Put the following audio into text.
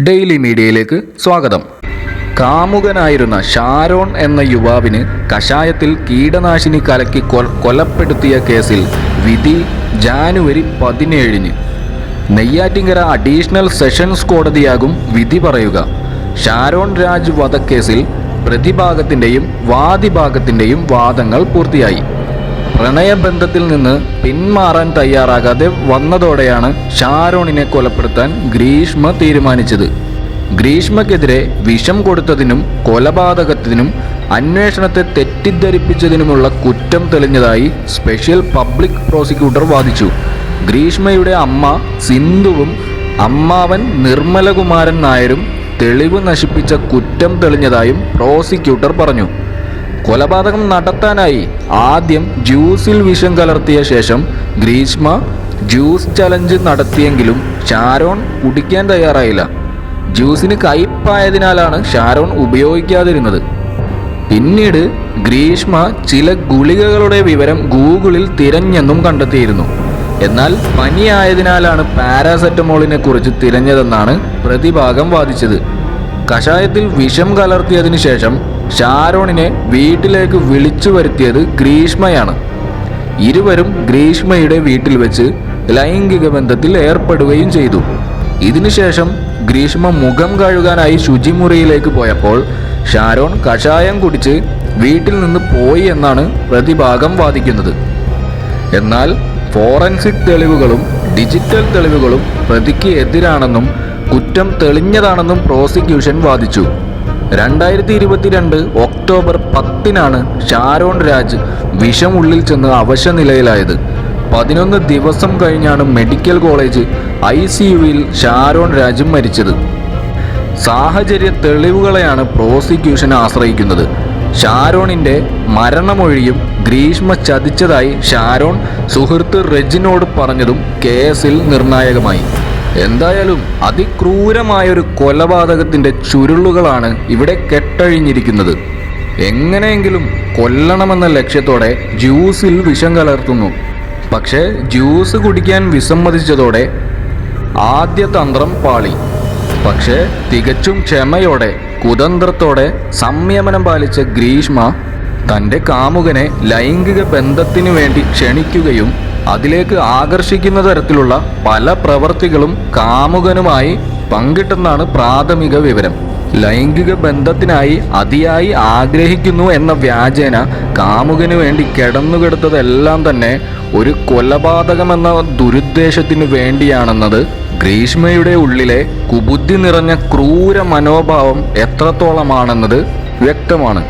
Daily മീഡിയയിലേക്ക് സ്വാഗതം. കാമുകനായിരുന്ന ഷാരോൺ എന്ന യുവാവിന് കഷായത്തിൽ കീടനാശിനി കലക്കി കൊലപ്പെടുത്തിയ കേസിൽ വിധി ജാനുവരി പതിനേഴിന്. നെയ്യാറ്റിങ്കര അഡീഷണൽ സെഷൻസ് കോടതിയാകും വിധി പറയുക. ഷാരോൺ രാജ് വധക്കേസിൽ പ്രതിഭാഗത്തിന്റെയും വാദിഭാഗത്തിന്റെയും വാദങ്ങൾ പൂർത്തിയായി. പ്രണയബന്ധത്തിൽ നിന്ന് പിന്മാറാൻ തയ്യാറാകാതെ വന്നതോടെയാണ് ഷാരോണിനെ കൊലപ്പെടുത്താൻ ഗ്രീഷ്മ തീരുമാനിച്ചത്. ഗ്രീഷ്മക്കെതിരെ വിഷം കൊടുത്തതിനും കൊലപാതകത്തിനും അന്വേഷണത്തെ തെറ്റിദ്ധരിപ്പിച്ചതിനുമുള്ള കുറ്റം തെളിഞ്ഞതായി സ്പെഷ്യൽ പബ്ലിക് പ്രോസിക്യൂട്ടർ വാദിച്ചു. ഗ്രീഷ്മയുടെ അമ്മ സിന്ധുവും അമ്മാവൻ നിർമ്മലകുമാരൻ നായരും തെളിവ് നശിപ്പിച്ച കുറ്റം തെളിഞ്ഞതായും പ്രോസിക്യൂട്ടർ പറഞ്ഞു. കൊലപാതകം നടത്താനായി ആദ്യം ജ്യൂസിൽ വിഷം കലർത്തിയ ശേഷം ഗ്രീഷ്മ ജ്യൂസ് ചലഞ്ച് നടത്തിയെങ്കിലും ഷാരോൺ കുടിക്കാൻ തയ്യാറായില്ല. ജ്യൂസിന് കയ്പായതിനാലാണ് ഷാരോൺ ഉപയോഗിക്കാതിരുന്നത്. പിന്നീട് ഗ്രീഷ്മ ചില ഗുളികകളുടെ വിവരം ഗൂഗിളിൽ തിരഞ്ഞെന്നും കണ്ടെത്തിയിരുന്നു. എന്നാൽ പനിയായതിനാലാണ് പാരാസെറ്റമോളിനെ കുറിച്ച് തിരഞ്ഞതെന്നാണ് പ്രതിഭാഗം വാദിച്ചത്. കഷായത്തിൽ വിഷം കലർത്തിയതിനു ശേഷം ഷാരോണിനെ വീട്ടിലേക്ക് വിളിച്ചു വരുത്തിയത് ഗ്രീഷ്മയാണ്. ഇരുവരും ഗ്രീഷ്മയുടെ വീട്ടിൽ വെച്ച് ലൈംഗിക ബന്ധത്തിൽ ഏർപ്പെടുകയും ചെയ്തു. ഇതിനുശേഷം ഗ്രീഷ്മ മുഖം കഴുകാനായി ശുചിമുറിയിലേക്ക് പോയപ്പോൾ ഷാരോൺ കഷായം കുടിച്ച് വീട്ടിൽ നിന്ന് പോയി എന്നാണ് പ്രതിഭാഗം വാദിക്കുന്നത്. എന്നാൽ ഫോറൻസിക് തെളിവുകളും ഡിജിറ്റൽ തെളിവുകളും പ്രതിക്ക് എതിരാണെന്നും കുറ്റം തെളിഞ്ഞതാണെന്നും പ്രോസിക്യൂഷൻ വാദിച്ചു. രണ്ടായിരത്തി ഇരുപത്തിരണ്ട് ഒക്ടോബർ പത്തിനാണ് ഷാരോൺ രാജ് വിഷം ഉള്ളിൽ ചെന്ന് അവശനിലയിലായത്. പതിനൊന്ന് ദിവസം കഴിഞ്ഞാണ് മെഡിക്കൽ കോളേജ് ഐ സി യുവിൽ ഷാരോൺ രാജ് മരിച്ചത്. സാഹചര്യ തെളിവുകളെയാണ് പ്രോസിക്യൂഷൻ ആശ്രയിക്കുന്നത്. ഷാരോണിന്റെ മരണമൊഴിയും ഗ്രീഷ്മ ചതിച്ചതായി ഷാരോൺ സുഹൃത്ത് റെജിനോട് പറഞ്ഞതും കേസിൽ നിർണായകമായി. എന്തായാലും അതിക്രൂരമായ ഒരു കൊലപാതകത്തിന്റെ ചുരുളുകളാണ് ഇവിടെ കെട്ടഴിഞ്ഞിരിക്കുന്നത്. എങ്ങനെയെങ്കിലും കൊല്ലണമെന്ന ലക്ഷ്യത്തോടെ ജ്യൂസിൽ വിഷം കലർത്തുന്നു. പക്ഷേ ജ്യൂസ് കുടിക്കാൻ വിസമ്മതിച്ചതോടെ ആദ്യ തന്ത്രം പാളി. പക്ഷേ തികച്ചും ക്ഷമയോടെ കുതന്ത്രത്തോടെ സംയമനം പാലിച്ച ഗ്രീഷ്മ തന്റെ കാമുകനെ ലൈംഗിക ബന്ധത്തിനു വേണ്ടി ക്ഷണിക്കുകയും അതിലേക്ക് ആകർഷിക്കുന്ന തരത്തിലുള്ള പല പ്രവർത്തികളും കാമുകനുമായി പങ്കിട്ടെന്നാണ് പ്രാഥമിക വിവരം. ലൈംഗിക ബന്ധത്തിനായി അതിയായി ആഗ്രഹിക്കുന്നു എന്ന വ്യാജേന കാമുകന് വേണ്ടി കിടന്നുകിടത്തതെല്ലാം തന്നെ ഒരു കൊലപാതകമെന്ന ദുരുദ്ദേശത്തിനു വേണ്ടിയാണെന്നത് ഗ്രീഷ്മയുടെ ഉള്ളിലെ കുബുദ്ധി നിറഞ്ഞ ക്രൂര മനോഭാവം എത്രത്തോളമാണെന്നത് വ്യക്തമാണ്.